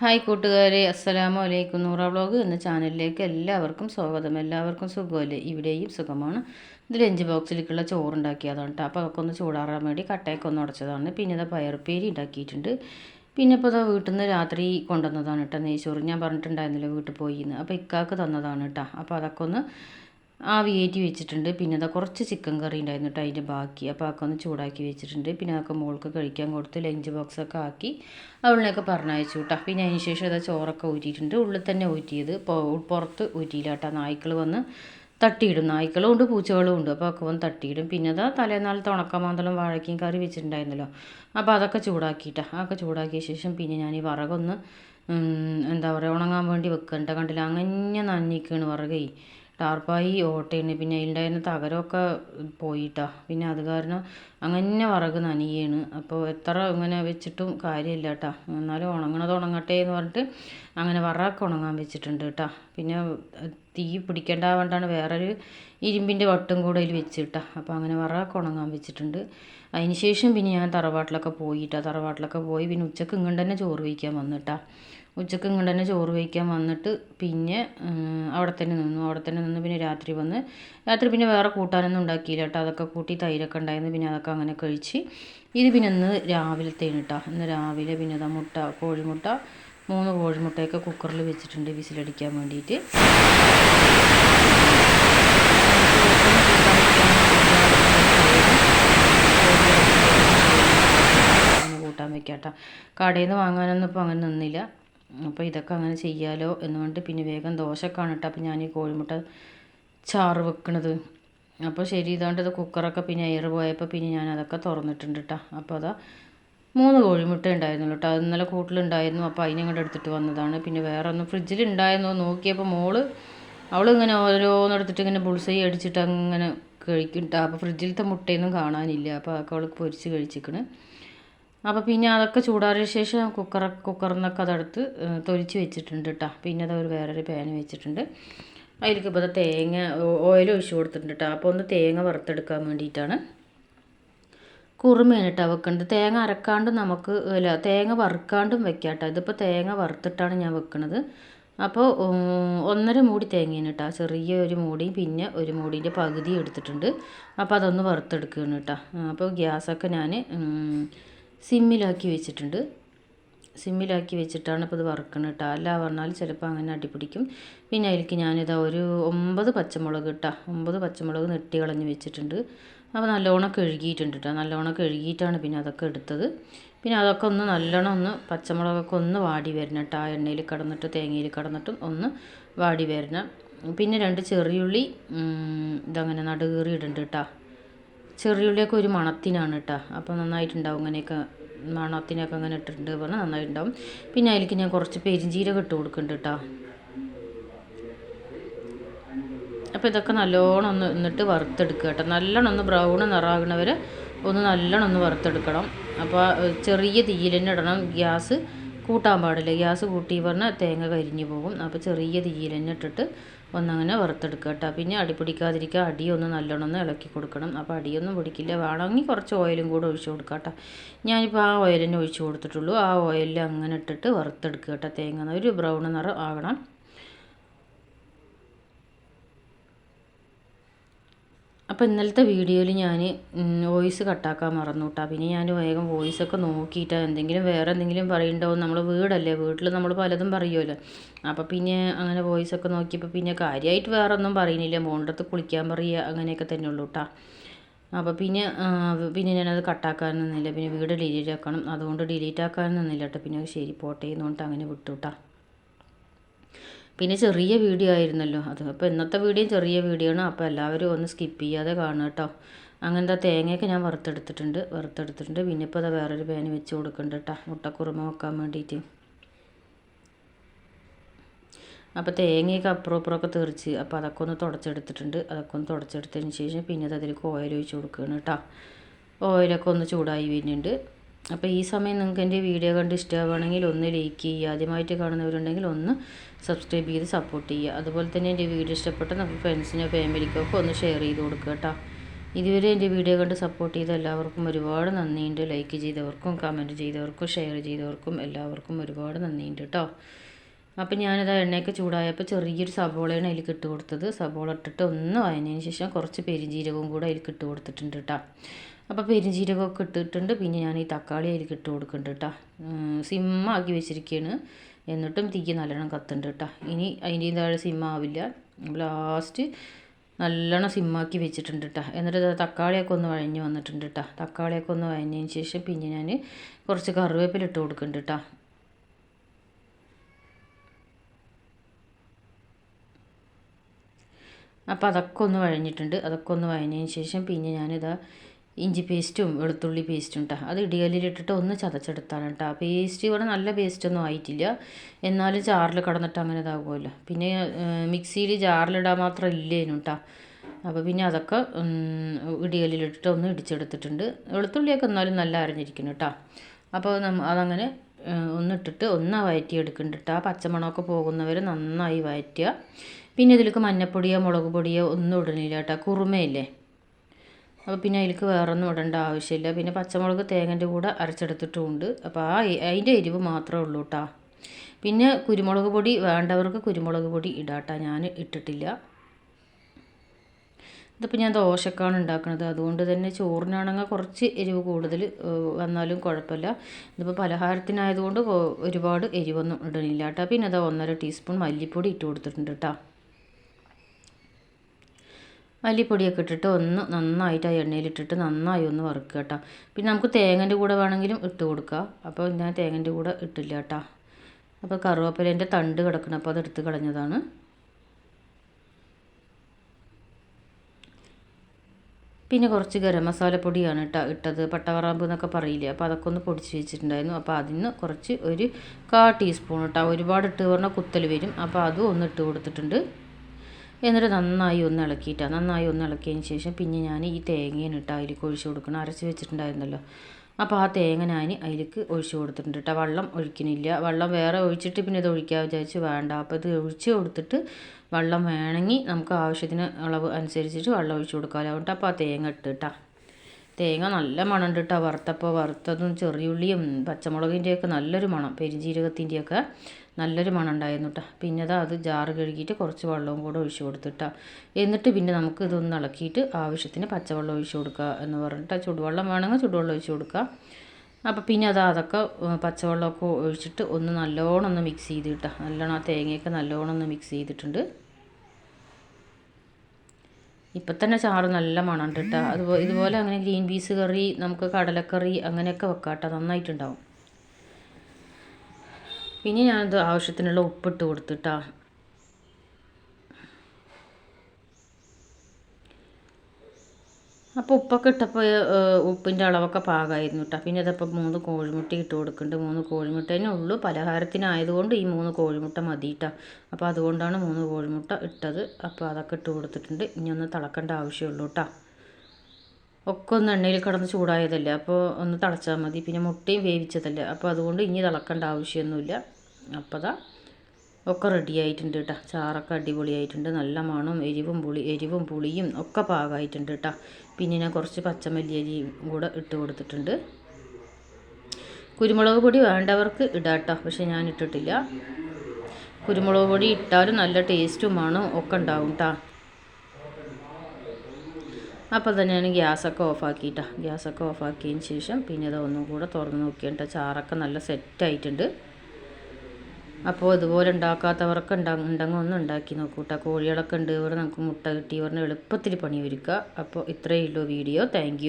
Hi കൂട്ടുകാരെ അസ്സലാമു അലൈക്കും നൂറ വ്ളോഗ് എന്ന ചാനലിലേക്ക് എല്ലാവർക്കും സ്വാഗതം. എല്ലാവർക്കും സുഖമല്ലേ? ഇവിടെയും സുഖമാണ്. ഇത് ലഞ്ച് ബോക്സിലേക്കുള്ള ചോറുണ്ടാക്കിയതാണ് കേട്ടോ അപ്പോൾ അതൊക്കെ ഒന്ന് ചൂടാറാൻ വേണ്ടി കട്ടയൊക്കെ ഒന്ന് ഉടച്ചതാണ്. പിന്നെ അത് പയർപ്പേരി ഉണ്ടാക്കിയിട്ടുണ്ട്. പിന്നെ ഇപ്പോൾ അതാ വീട്ടിൽ നിന്ന് രാത്രി കൊണ്ടുവന്നതാണ് കേട്ടോ നെയ്ച്ചോറ്. ഞാൻ പറഞ്ഞിട്ടുണ്ടായിരുന്നില്ല വീട്ടിൽ പോയി എന്ന്. അപ്പോൾ ഇക്കാക്ക് തന്നതാണ് കേട്ടോ അപ്പോൾ അതൊക്കെ ഒന്ന് ആവിയേറ്റി വെച്ചിട്ടുണ്ട്. പിന്നെ അതാ കുറച്ച് ചിക്കൻ കറി ഉണ്ടായിരുന്നു കേട്ടോ അതിന്റെ ബാക്കി. അപ്പോൾ അതൊക്കെ ഒന്ന് ചൂടാക്കി വെച്ചിട്ടുണ്ട്. പിന്നെ അതൊക്കെ മോൾക്ക് കഴിക്കാൻ കൊടുത്ത് ലഞ്ച് ബോക്സൊക്കെ ആക്കി അവളിനെയൊക്കെ പറഞ്ഞയച്ചു കേട്ടോ. പിന്നെ അതിന് ശേഷം അതാ ചോറൊക്കെ ഊറ്റിയിട്ടുണ്ട്. ഉള്ളിൽ തന്നെ ഊറ്റിയത്. പുറത്ത് ഊറ്റിയില്ല കേട്ടോ. നായ്ക്കൾ വന്ന് തട്ടിയിടും. നായ്ക്കളും ഉണ്ട് പൂച്ചകളും ഉണ്ട്. അപ്പോൾ ഒക്കെ വന്ന് തട്ടിയിടും. പിന്നെ അതാ തലേനാളത്തെ ഉണക്കമാന്തളം വാഴക്കയും കറി വെച്ചിട്ടുണ്ടായിരുന്നല്ലോ. അപ്പോൾ അതൊക്കെ ചൂടാക്കിയിട്ടാ. അതൊക്കെ ചൂടാക്കിയ ശേഷം പിന്നെ ഞാൻ ഈ വറകൊന്ന് എന്താ പറയുക ഉണങ്ങാൻ വേണ്ടി വെക്കണ്ട. കണ്ടില്ല? അങ്ങനെ നനഞ്ഞിക്കാണ് വറകേ. ടാർപ്പായി ഓട്ടയാണ് പിന്നെ അതിലുണ്ടായിരുന്ന തകരമൊക്കെ പോയിട്ടാ. പിന്നെ അത് കാരണം അങ്ങനെ വിറക് നനയാണ്. അപ്പോൾ എത്ര ഇങ്ങനെ വെച്ചിട്ടും കാര്യമില്ല കേട്ടോ എന്നാലും ഉണങ്ങണത് ഉണങ്ങട്ടെ എന്ന് പറഞ്ഞിട്ട് അങ്ങനെ വറകൊക്കെ ഉണങ്ങാൻ വെച്ചിട്ടുണ്ട് കേട്ടോ. പിന്നെ തീ പിടിക്കേണ്ടാവേണ്ടാണ് വേറൊരു ഇരുമ്പിന്റെ വട്ടും കൂടെ അതിൽ വെച്ചിട്ടാ. അപ്പോൾ അങ്ങനെ വറകൊക്കെ ഉണങ്ങാൻ വെച്ചിട്ടുണ്ട്. അതിന് ശേഷം പിന്നെ ഞാൻ തറവാട്ടിലൊക്കെ പോയിട്ടാ. തറവാട്ടിലൊക്കെ പോയി പിന്നെ ഉച്ചയ്ക്ക് ഇങ്ങോട്ട് തന്നെ ചോറ് വയ്ക്കാൻ വന്നിട്ടാ. ഉച്ചയ്ക്ക് ഇങ്ങോട്ട് തന്നെ ചോറ് വയ്ക്കാൻ വന്നിട്ട് പിന്നെ അവിടെ തന്നെ നിന്നു. അവിടെ തന്നെ നിന്ന് പിന്നെ രാത്രി വന്ന് രാത്രി പിന്നെ വേറെ കൂട്ടാനൊന്നും ഉണ്ടാക്കിയില്ല കേട്ടോ. അതൊക്കെ കൂട്ടി തൈരൊക്കെ ഉണ്ടായിരുന്നു. പിന്നെ അതൊക്കെ അങ്ങനെ കഴിച്ച് ഇത് പിന്നെ ഇന്ന് രാവിലത്തേന് കേട്ടോ ഇന്ന് രാവിലെ പിന്നെ അതാ മുട്ട കോഴിമുട്ട മൂന്ന് കോഴിമുട്ടയൊക്കെ കുക്കറിൽ വെച്ചിട്ടുണ്ട് വിസിലടിക്കാൻ വേണ്ടിയിട്ട്. കൂട്ടാൻ വെക്കാം കേട്ടോ കടയിൽ നിന്ന് വാങ്ങാനൊന്നും ഇപ്പോൾ അങ്ങനെ നിന്നില്ല. അപ്പോൾ ഇതൊക്കെ അങ്ങനെ ചെയ്യാലോ എന്ന് പറഞ്ഞിട്ട് പിന്നെ വേഗം ദോശക്കാണ് കേട്ടോ. അപ്പോൾ ഞാൻ ഈ കോഴിമുട്ട ചാറ് വെക്കണത്. അപ്പോൾ ശരി ഇതാണ്ട് ഇത് കുക്കറൊക്കെ പിന്നെ എയർ പോയപ്പോൾ പിന്നെ ഞാൻ അതൊക്കെ തുറന്നിട്ടുണ്ട് കേട്ടോ. അപ്പോൾ അതാ മൂന്ന് കോഴിമുട്ട ഉണ്ടായിരുന്നു കേട്ടോ. അത് ഇന്നലെ കൂട്ടിലുണ്ടായിരുന്നു. അപ്പോൾ അതിനെ എടുത്തിട്ട് വന്നതാണ്. പിന്നെ വേറെ ഒന്നും ഫ്രിഡ്ജിലുണ്ടായിരുന്നു. നോക്കിയപ്പോൾ മോൾ അവളിങ്ങനെ ഓരോന്നെടുത്തിട്ട് ഇങ്ങനെ ബുൾസൈ അടിച്ചിട്ട് അങ്ങനെ കഴിക്കും. അപ്പോൾ ഫ്രിഡ്ജിലത്തെ മുട്ടയൊന്നും കാണാനില്ല. അപ്പോൾ അതൊക്കെ അവൾക്ക് പൊരിച്ച് കഴിച്ചിക്കണ്. അപ്പോൾ പിന്നെ അതൊക്കെ ചൂടാറിയ ശേഷം കുക്കർ കുക്കറിൽ നിന്നൊക്കെ അതെടുത്ത് തൊലിച്ച് വെച്ചിട്ടുണ്ട് കേട്ടോ പിന്നെ അത് ഒരു വേറൊരു പാൻ വെച്ചിട്ടുണ്ട്. അതിലേക്ക് ഇപ്പോൾ തേങ്ങ ഓയിൽ ഒഴിച്ച് കൊടുത്തിട്ടുണ്ട് കേട്ടോ അപ്പോൾ ഒന്ന് തേങ്ങ വറുത്തെടുക്കാൻ വേണ്ടിയിട്ടാണ്. കുറുമയാണ് കേട്ടോ വെക്കുന്നത് തേങ്ങ അരക്കാണ്ടും നമുക്ക് അല്ല തേങ്ങ വറുക്കാണ്ടും വെക്കാം കേട്ടോ ഇതിപ്പോൾ തേങ്ങ വറുത്തിട്ടാണ് ഞാൻ വെക്കുന്നത് അപ്പോൾ ഒന്നര മൂടി തേങ്ങയാണ് കേട്ടോ ചെറിയ ഒരു മൂടി പിന്നെ ഒരു മൂടീന്റെ പകുതി എടുത്തിട്ടുണ്ട്. അപ്പോൾ അതൊന്ന് വറുത്തെടുക്കുകയാണ് കേട്ടോ അപ്പോൾ ഗ്യാസൊക്കെ ഞാൻ സിമ്മിലാക്കി വെച്ചിട്ടുണ്ട്. സിമ്മിലാക്കി വെച്ചിട്ടാണ് ഇപ്പോൾ ഇത് വറുക്കണം കേട്ടോ. അല്ല പറഞ്ഞാൽ ചിലപ്പോൾ അങ്ങനെ അടിപിടിക്കും. പിന്നെ അതിലേക്ക് ഞാനിതാ ഒരു ഒമ്പത് പച്ചമുളക് കേട്ടോ ഒമ്പത് പച്ചമുളക് നെട്ടി കളഞ്ഞ് വെച്ചിട്ടുണ്ട്. അപ്പോൾ നല്ലോണം കഴുകിയിട്ടുണ്ട് കേട്ടോ. നല്ലോണം കഴുകിയിട്ടാണ് പിന്നെ അതൊക്കെ എടുത്തത്. പിന്നെ അതൊക്കെ ഒന്ന് നല്ലോണം ഒന്ന് പച്ചമുളകൊക്കെ ഒന്ന് വാടി വരണം കേട്ടോ. ആ എണ്ണയിൽ കിടന്നിട്ട് തേങ്ങയിൽ കിടന്നിട്ടും ഒന്ന് വാടി വരണം. പിന്നെ രണ്ട് ചെറിയുള്ളി ഇതങ്ങനെ നടുകീറി ഇടുന്നുണ്ട് കേട്ടോ. ചെറിയുള്ളിയൊക്കെ ഒരു മണത്തിനാണ് കേട്ടോ അപ്പോൾ നന്നായിട്ടുണ്ടാവും ഇങ്ങനെയൊക്കെ. മണത്തിനൊക്കെ അങ്ങനെ ഇട്ടിട്ടുണ്ട് പറഞ്ഞാൽ നന്നായിട്ടുണ്ടാവും. പിന്നെ അതിലേക്ക് ഞാൻ കുറച്ച് പെരിഞ്ചീരകം ഇട്ട് കൊടുക്കുന്നുണ്ട് കേട്ടോ അപ്പോൾ ഇതൊക്കെ നല്ലോണം ഒന്ന് എന്നിട്ട് വറുത്തെടുക്കുക കേട്ടോ നല്ലോണം ഒന്ന് ബ്രൗൺ നിറാകണവരെ ഒന്ന് നല്ലോണം ഒന്ന് വറുത്തെടുക്കണം. അപ്പോൾ ചെറിയ തീയിൽ തന്നെ ഇടണം. ഗ്യാസ് കൂട്ടാൻ പാടില്ല. ഗ്യാസ് കൂട്ടി പറഞ്ഞാൽ തേങ്ങ കരിഞ്ഞു പോകും. അപ്പോൾ ചെറിയ തീയിൽ തന്നെ ഇട്ടിട്ട് ഒന്നങ്ങനെ വറുത്തെടുക്കുക കേട്ടോ. പിന്നെ അടി പിടിക്കാതിരിക്കുക അടിയൊന്ന് നല്ലോണം ഇളക്കി കൊടുക്കണം. അപ്പോൾ അടിയൊന്നും പിടിക്കില്ല. വേണമെങ്കിൽ കുറച്ച് ഓയിലും കൂടെ ഒഴിച്ച് കൊടുക്കുക കേട്ടോ. ഞാനിപ്പോൾ ആ ഓയിൽ തന്നെ ഒഴിച്ച് കൊടുത്തിട്ടുള്ളൂ. ആ ഓയിലിൽ അങ്ങനെ ഇട്ടിട്ട് വറുത്തെടുക്കുക കേട്ടോ. തേങ്ങ ഒരു ബ്രൗൺ നിറം ആകണം അപ്പോൾ ഇന്നലത്തെ വീഡിയോയിൽ ഞാൻ വോയിസ് കട്ടാക്കാൻ മറന്നു കേട്ടോ പിന്നെ ഞാൻ വേഗം വോയിസ് ഒക്കെ നോക്കിയിട്ട് എന്തെങ്കിലും വേറെ എന്തെങ്കിലും പറയുന്നുണ്ടാവും നമ്മൾ വീടല്ലേ വീട്ടിൽ നമ്മൾ പലതും പറയുമല്ലോ അപ്പോൾ പിന്നെ അങ്ങനെ വോയിസ് ഒക്കെ നോക്കിയപ്പോൾ പിന്നെ കാര്യമായിട്ട് വേറെ ഒന്നും പറയുന്നില്ല. മോണ്ടത്ത് കുളിക്കാൻ പറയുക അങ്ങനെയൊക്കെ തന്നെ ഉള്ളൂ കേട്ടോ അപ്പോൾ പിന്നെ പിന്നെ ഞാനത് കട്ടാക്കാൻ നിന്നില്ല. പിന്നെ വീട് ഡിലീറ്റ് ആക്കണം. അതുകൊണ്ട് ഡിലീറ്റ് ആക്കാൻ നിന്നില്ല കേട്ടോ പിന്നെ ശരി പോട്ടെ എന്ന് പറഞ്ഞിട്ട് അങ്ങനെ വിട്ടു കേട്ടോ പിന്നെ ചെറിയ വീഡിയോ ആയിരുന്നല്ലോ. അത് അപ്പോൾ ഇന്നത്തെ വീഡിയോ ചെറിയ വീഡിയോ ആണ്. അപ്പോൾ എല്ലാവരും ഒന്ന് സ്കിപ്പ് ചെയ്യാതെ കാണുക കേട്ടോ അങ്ങനത്തെ തേങ്ങയൊക്കെ ഞാൻ വറുത്തെടുത്തിട്ടുണ്ട്. വറുത്തെടുത്തിട്ടുണ്ട്. പിന്നെ ഇപ്പോൾ അത് വേറൊരു പാന് വെച്ച് കൊടുക്കുന്നുണ്ട് കേട്ടോ മുട്ടക്കുറുമ വെക്കാൻ വേണ്ടിയിട്ട് അപ്പോൾ തേങ്ങയൊക്കെ അപ്പുറം അപ്പുറമൊക്കെ തെറിച്ച് അപ്പോൾ അതൊക്കെ ഒന്ന് തുടച്ചെടുത്തിട്ടുണ്ട്. അതൊക്കെ ഒന്ന് തുടച്ചെടുത്തതിന് ശേഷം പിന്നെ അത് അതിലേക്ക് ഓയിൽ ഒഴിച്ച് കൊടുക്കുകയാണ് കേട്ടോ ഓയിലൊക്കെ ഒന്ന് ചൂടായി വരുന്നുണ്ട്. അപ്പോൾ ഈ സമയം നിങ്ങൾക്ക് എന്റെ വീഡിയോ കണ്ട് ഇഷ്ടമാവുകയാണെങ്കിൽ ഒന്ന് ലൈക്ക് ചെയ്യുക. ആദ്യമായിട്ട് കാണുന്നവരുണ്ടെങ്കിൽ ഒന്ന് സബ്സ്ക്രൈബ് ചെയ്ത് സപ്പോർട്ട് ചെയ്യുക. അതുപോലെ തന്നെ എന്റെ വീഡിയോ ഇഷ്ടപ്പെട്ട നമുക്ക് ഫ്രണ്ട്സിനോ ഫാമിലിക്കോ ഒക്കെ ഒന്ന് ഷെയർ ചെയ്ത് കൊടുക്കുക കേട്ടോ. ഇതുവരെ എന്റെ വീഡിയോ കണ്ട് സപ്പോർട്ട് ചെയ്ത എല്ലാവർക്കും ഒരുപാട് നന്ദിയുണ്ട്. ലൈക്ക് ചെയ്തവർക്കും കമന്റ് ചെയ്തവർക്കും ഷെയർ ചെയ്തവർക്കും എല്ലാവർക്കും ഒരുപാട് നന്ദിയുണ്ട് കേട്ടോ. അപ്പം ഞാനിത് എണ്ണയൊക്കെ ചൂടായപ്പോൾ ചെറിയൊരു സബോളയാണ് അതിൽ ഇട്ട് കൊടുത്തത്. സബോള ഇട്ടിട്ട് ഒന്ന് വഴഞ്ഞതിന് ശേഷം കുറച്ച് പെരിഞ്ജീരകവും കൂടെ അതിൽ ഇട്ട് കൊടുത്തിട്ടുണ്ട് കേട്ടോ. അപ്പോൾ പെരിഞ്ജീരകമൊക്കെ ഇട്ടിട്ടുണ്ട്. പിന്നെ ഞാൻ ഈ തക്കാളി അതിൽ ഇട്ട് കൊടുക്കുന്നുണ്ട് കേട്ടോ സിമ്മാക്കി വെച്ചിരിക്കുകയാണ് എന്നിട്ടും തീക്ക് നല്ലോണം കത്തുണ്ട് കേട്ടോ ഇനി അതിന്റെ താഴെ സിമ്മാവില്ല. ലാസ്റ്റ് നല്ലോണം സിമ്മാക്കി വെച്ചിട്ടുണ്ട് കേട്ടോ എന്നിട്ട് തക്കാളിയൊക്കെ ഒന്ന് വഴഞ്ഞ് വന്നിട്ടുണ്ട് കേട്ടോ തക്കാളിയൊക്കെ ഒന്ന് വഴഞ്ഞതിന് ശേഷം പിന്നെ ഞാൻ കുറച്ച് കറിവേപ്പില ഇട്ട് കൊടുക്കുന്നുണ്ട് കേട്ടോ അപ്പോൾ അതൊക്കെ ഒന്ന് വഴഞ്ഞിട്ടുണ്ട്. അതൊക്കെ ഒന്ന് വഴഞ്ഞതിന് ശേഷം പിന്നെ ഞാനിതാ ഇഞ്ചി പേസ്റ്റും വെളുത്തുള്ളി പേസ്റ്റും കേട്ടോ അത് ഇടികല്ലിലിട്ടിട്ട് ഒന്ന് ചതച്ചെടുത്താണ് കേട്ടോ പേസ്റ്റ് ഇവിടെ നല്ല പേസ്റ്റൊന്നും ആയിട്ടില്ല. എന്നാലും ജാറിൽ കടന്നിട്ട് അങ്ങനെ ഇതാകുമല്ലോ. പിന്നെ മിക്സിയിൽ ജാറിലിടാൻ മാത്രം ഇല്ലേനു കേട്ടോ അപ്പോൾ പിന്നെ അതൊക്കെ ഇടികല്ലിലിട്ടിട്ട് ഒന്ന് ഇടിച്ചെടുത്തിട്ടുണ്ട്. വെളുത്തുള്ളിയൊക്കെ എന്നാലും നല്ല അരഞ്ഞിരിക്കുന്നു കേട്ടോ അപ്പോൾ നമ്മ അതങ്ങനെ ഒന്നിട്ടിട്ട് ഒന്ന് വയറ്റിയെടുക്കുന്നുണ്ട് കേട്ടോ ആ പച്ചമണമൊക്കെ പോകുന്നവർ നന്നായി വയറ്റുക. പിന്നെ ഇതിലേക്ക് മഞ്ഞപ്പൊടിയോ മുളക് പൊടിയോ ഒന്നും ഇടണില്ല കേട്ടോ കുറുമയില്ലേ? അപ്പോൾ പിന്നെ അതിലേക്ക് വേറൊന്നും ഇടേണ്ട ആവശ്യമില്ല. പിന്നെ പച്ചമുളക് തേങ്ങന്റെ കൂടെ അരച്ചെടുത്തിട്ടുമുണ്ട്. അപ്പോൾ ആ അതിന്റെ എരിവ് മാത്രമേ ഉള്ളൂ കേട്ടോ പിന്നെ കുരുമുളക് പൊടി വേണ്ടവർക്ക് കുരുമുളക് പൊടി ഇടാട്ടോ. ഞാൻ ഇട്ടിട്ടില്ല. ഇതിപ്പോൾ ഞാൻ ദോശക്കാണ് ഉണ്ടാക്കുന്നത് അതുകൊണ്ട് തന്നെ ചോറിനാണെങ്കിൽ കുറച്ച് എരിവ് കൂടുതൽ വന്നാലും കുഴപ്പമില്ല. ഇതിപ്പോൾ പലഹാരത്തിനായതുകൊണ്ട് ഒരുപാട് എരിവൊന്നും ഇടണില്ല കേട്ടോ പിന്നെ അത് ഒന്നര ടീസ്പൂൺ മല്ലിപ്പൊടി ഇട്ട് കൊടുത്തിട്ടുണ്ട് കേട്ടോ മല്ലിപ്പൊടിയൊക്കെ ഇട്ടിട്ട് ഒന്ന് നന്നായിട്ട് ആ എണ്ണയിലിട്ടിട്ട് നന്നായി ഒന്ന് വറുക്കുക കേട്ടോ. പിന്നെ നമുക്ക് തേങ്ങന്റെ കൂടെ വേണമെങ്കിലും ഇട്ട് കൊടുക്കുക. അപ്പോൾ ഞാൻ തേങ്ങന്റെ കൂടെ ഇട്ടില്ല കേട്ടോ. അപ്പോൾ കറുവേപ്പിലേന്റെ തണ്ട് കിടക്കണം. അപ്പോൾ അതെടുത്ത് കളഞ്ഞതാണ്. പിന്നെ കുറച്ച് ഗരം മസാലപ്പൊടിയാണ് ഇട്ട ഇട്ടത്. പട്ടവറാമ്പ് എന്നൊക്കെ പറയില്ലേ. അപ്പോൾ അതൊക്കെ ഒന്ന് പൊടിച്ച് വെച്ചിട്ടുണ്ടായിരുന്നു. അപ്പോൾ അതിന് കുറച്ച് ഒരു കാ ടീസ്പൂൺ ഇട്ടാൽ ഒരുപാട് ഇട്ട് പറഞ്ഞാൽ കുത്തൽ വരും. അപ്പോൾ അതും ഒന്ന് ഇട്ട് കൊടുത്തിട്ടുണ്ട്. എന്നിട്ട് നന്നായി ഒന്ന് ഇളക്കിയിട്ടാണ് നന്നായി ഒന്ന് ഇളക്കിയതിന് ശേഷം പിന്നെ ഞാൻ ഈ തേങ്ങയാണ് ഇട്ട് അതിലേക്ക് ഒഴിച്ച് കൊടുക്കണം. അരച്ച് വെച്ചിട്ടുണ്ടായിരുന്നല്ലോ. അപ്പോൾ ആ തേങ്ങ ഞാൻ അതിലേക്ക് ഒഴിച്ച് കൊടുത്തിട്ടുണ്ട് കേട്ടോ. വെള്ളം ഒഴിക്കണില്ല. വെള്ളം വേറെ ഒഴിച്ചിട്ട് പിന്നെ ഇത് ഒഴിക്കാൻ വിചാരിച്ച് വേണ്ട. അപ്പോൾ ഇത് ഒഴിച്ച് കൊടുത്തിട്ട് വെള്ളം വേണമെങ്കിൽ നമുക്ക് ആവശ്യത്തിന് അളവ് അനുസരിച്ചിട്ട് വെള്ളം ഒഴിച്ച് കൊടുക്കാമല്ലോ അതുകൊണ്ട് അപ്പോൾ ആ തേങ്ങ ഇട്ട് കേട്ടോ. തേങ്ങ നല്ല മണം ഉണ്ട് കേട്ടോ വറുത്തപ്പോൾ വറുത്തതും ചെറിയുള്ളിയും പച്ചമുളകിന്റെയൊക്കെ നല്ലൊരു മണം പെരിഞ്ജീരകത്തിന്റെയൊക്കെ നല്ലൊരു മണം ഉണ്ടായിരുന്നു കേട്ടോ പിന്നെ അത് ജാറ് കഴുകിയിട്ട് കുറച്ച് വെള്ളവും കൂടെ ഒഴിച്ചു കൊടുത്തിട്ടാ. എന്നിട്ട് പിന്നെ നമുക്ക് ഇതൊന്ന് ഇളക്കിയിട്ട് ആവശ്യത്തിന് പച്ചവെള്ളം ഒഴിച്ചു കൊടുക്കുക എന്ന് പറഞ്ഞിട്ട് ചുടുവെള്ളം വേണമെങ്കിൽ ചുടുവെള്ളം ഒഴിച്ചു കൊടുക്കുക അപ്പോൾ പിന്നെ അത് അതൊക്കെ പച്ചവെള്ളമൊക്കെ ഒഴിച്ചിട്ട് ഒന്ന് നല്ലോണം ഒന്ന് മിക്സ് ചെയ്ത് കിട്ടുക നല്ലോണം ആ തേങ്ങയൊക്കെ നല്ലോണം ഒന്ന് മിക്സ് ചെയ്തിട്ടുണ്ട്. ഇപ്പം തന്നെ ചാറ് നല്ല മണം കേട്ടോ അതുപോലെ ഇതുപോലെ അങ്ങനെ ഗ്രീൻ പീസ് കറി നമുക്ക് കടലക്കറി അങ്ങനെയൊക്കെ വെക്കാം കേട്ടോ നന്നായിട്ടുണ്ടാവും. പിന്നെ ഞാനത് ആവശ്യത്തിനുള്ള ഉപ്പിട്ട് കൊടുത്തിട്ടാ. അപ്പോൾ ഉപ്പൊക്കെ ഇട്ടപ്പോൾ ഉപ്പിന്റെ അളവൊക്കെ പാകമായിരുന്നു കേട്ടോ പിന്നെ ഇതപ്പോൾ മൂന്ന് കോഴിമുട്ട ഇട്ട് കൊടുക്കുന്നുണ്ട് മൂന്ന് കോഴിമുട്ട തന്നെ ഉള്ളൂ. പലഹാരത്തിനായതുകൊണ്ട് ഈ മൂന്ന് കോഴിമുട്ട മതി കേട്ടോ അപ്പോൾ അതുകൊണ്ടാണ് മൂന്ന് കോഴിമുട്ട ഇട്ടത്. അപ്പോൾ അതൊക്കെ ഇട്ട് കൊടുത്തിട്ടുണ്ട്. ഇനി ഒന്ന് തിളക്കേണ്ട ആവശ്യമുള്ളൂ കേട്ടോ ഒക്കെ ഒന്ന് എണ്ണയിൽ കിടന്ന് ചൂടായതല്ലേ. അപ്പോൾ ഒന്ന് തിളച്ചാൽ മതി. പിന്നെ മുട്ടയും വേവിച്ചതല്ലേ. അപ്പോൾ അതുകൊണ്ട് ഇനി തിളക്കേണ്ട ആവശ്യമൊന്നുമില്ല. അപ്പോൾ അതാ ഒക്കെ റെഡി ആയിട്ടുണ്ട് കേട്ടോ ചാറൊക്കെ അടിപൊളിയായിട്ടുണ്ട്. നല്ല മണവും എരിവും പുളി എരിവും പുളിയും ഒക്കെ പാകമായിട്ടുണ്ട് കേട്ടോ പിന്നെ ഞാൻ കുറച്ച് പച്ചമല്ലിയരിയും കൂടെ ഇട്ട് കൊടുത്തിട്ടുണ്ട്. കുരുമുളക് പൊടി വേണ്ടവർക്ക് ഇടാം കേട്ടോ പക്ഷേ ഞാൻ ഇട്ടിട്ടില്ല. കുരുമുളക് പൊടി ഇട്ടാലും നല്ല ടേസ്റ്റും മണവും ഒക്കെ ഉണ്ടാവും കേട്ടോ അപ്പോൾ തന്നെ ഞാൻ ഗ്യാസൊക്കെ ഓഫാക്കിയിട്ടാണ് ഗ്യാസൊക്കെ ഓഫാക്കിയതിന് ശേഷം പിന്നെ ഒന്നും കൂടെ തുറന്ന് നോക്കിയിട്ട് ചാറൊക്കെ നല്ല സെറ്റായിട്ടുണ്ട് അപ്പോൾ ഇതുപോലെ ഉണ്ടാക്കാത്തവർക്ക് ഉണ്ടെങ്കിൽ ഒന്ന് ഉണ്ടാക്കി നോക്കൂ കേട്ടോ. കോഴികളൊക്കെ ഉണ്ട് ഇവിടെ നമുക്ക് മുട്ട കിട്ടി പറഞ്ഞാൽ എളുപ്പത്തിൽ പണി ഒരുക്കുക. അപ്പോൾ ഇത്രയേ ഉള്ളൂ വീഡിയോ. താങ്ക്